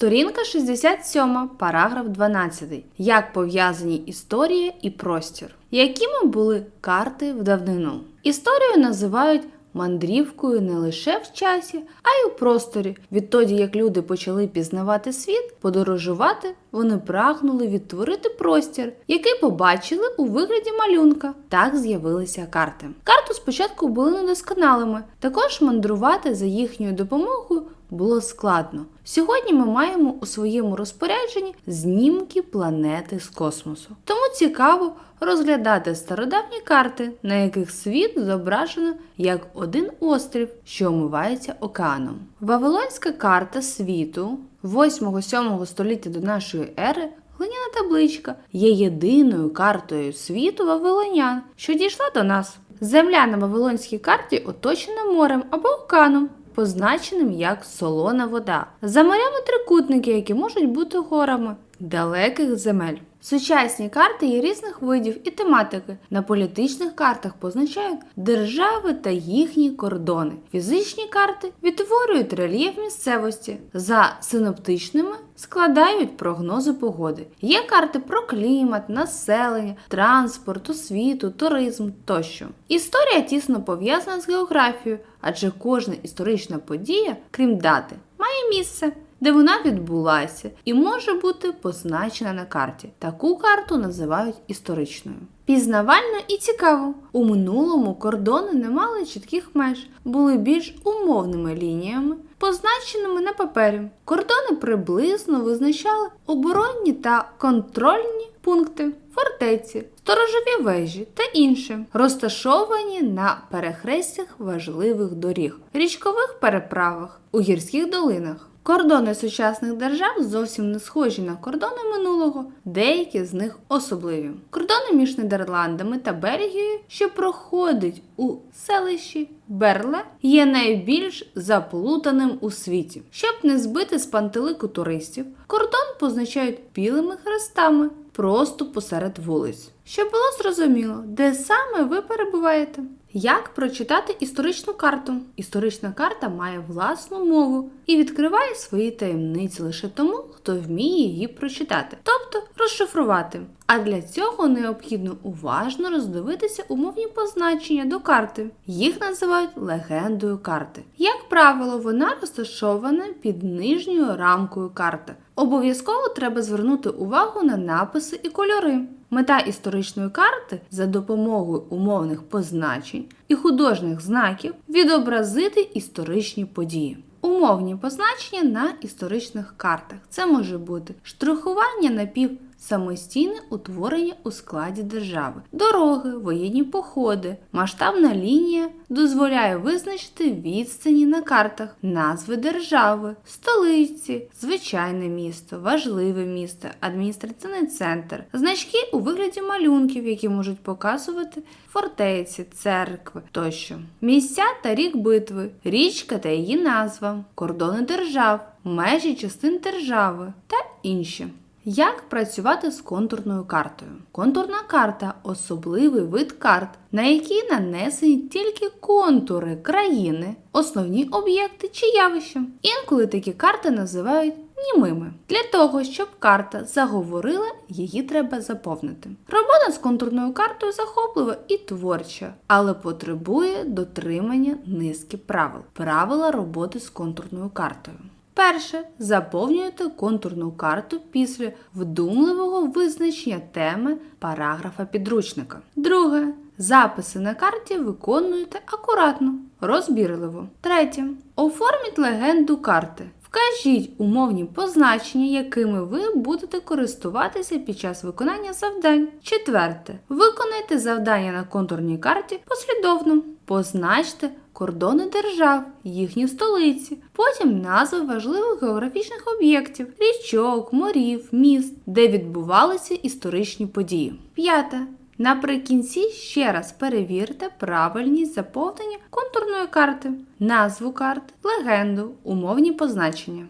Сторінка 67, параграф 12. Як пов'язані історія і простір? Якими були карти в давнину? Історію називають мандрівкою не лише в часі, а й у просторі. Відтоді, як люди почали пізнавати світ, подорожувати, вони прагнули відтворити простір, який побачили у вигляді малюнка. Так з'явилися карти. Карти спочатку були недосконалими, також мандрувати за їхньою допомогою було складно. Сьогодні ми маємо у своєму розпорядженні знімки планети з космосу. Тому цікаво розглядати стародавні карти, на яких світ зображено як один острів, що омивається океаном. Вавилонська карта світу 8-7 століття до нашої ери. Глиняна табличка є єдиною картою світу вавилонян, що дійшла до нас. Земля на вавилонській карті оточена морем або океаном, позначеним як солона вода. За морями трикутники, які можуть бути горами далеких земель. Сучасні карти є різних видів і тематики. На політичних картах позначають держави та їхні кордони. Фізичні карти відтворюють рельєф місцевості. За синоптичними складають прогнози погоди. Є карти про клімат, населення, транспорт, освіту, туризм тощо. Історія тісно пов'язана з географією, адже кожна історична подія, крім дати, має місце де вона відбулася і може бути позначена на карті. Таку карту називають історичною. Пізнавально і цікаво. У минулому кордони не мали чітких меж, були більш умовними лініями, позначеними на папері. Кордони приблизно визначали оборонні та контрольні пункти, фортеці, сторожові вежі та інше, розташовані на перехрестях важливих доріг, річкових переправах, у гірських долинах. Кордони сучасних держав зовсім не схожі на кордони минулого, деякі з них особливі. Кордони між Нідерландами та Бельгією, що проходить у селищі Берле, є найбільш заплутаним у світі. Щоб не збити з пантелику туристів, кордон позначають білими хрестами просто посеред вулиць. Щоб було зрозуміло, де саме ви перебуваєте. Як прочитати історичну карту? Історична карта має власну мову і відкриває свої таємниці лише тому, хто вміє її прочитати, тобто розшифрувати. А для цього необхідно уважно роздивитися умовні позначення до карти. Їх називають легендою карти. Як правило, вона розташована під нижньою рамкою карти. Обов'язково треба звернути увагу на написи і кольори. Мета історичної карти за допомогою умовних позначень і художніх знаків відобразити історичні події. Умовні позначення на історичних картах. Це може бути штрихування напів самостійне утворення у складі держави, дороги, воєнні походи, масштабна лінія дозволяє визначити відстані на картах, назви держави, столиці, звичайне місто, важливе місто, адміністративний центр, значки у вигляді малюнків, які можуть показувати фортеці, церкви тощо, місця та рік битви, річка та її назва, кордони держав, межі частин держави та інші. Як працювати з контурною картою? Контурна карта особливий вид карт, на які нанесені тільки контури країни, основні об'єкти чи явища. Інколи такі карти називають німими. Для того, щоб карта заговорила, її треба заповнити. Робота з контурною картою захоплива і творча, але потребує дотримання низки правил. Правила роботи з контурною картою. Перше. Заповнюєте контурну карту після вдумливого визначення теми параграфа підручника. Друге. Записи на карті виконуєте акуратно, розбірливо. Третє. Оформіть легенду карти. Вкажіть умовні позначення, якими ви будете користуватися під час виконання завдань. Четверте. Виконайте завдання на контурній карті послідовно. Позначте кордони держав, їхні столиці, потім назви важливих географічних об'єктів, річок, морів, міст, де відбувалися історичні події. П'яте. Наприкінці ще раз перевірте правильність заповнення контурної карти, назву карт, легенду, умовні позначення.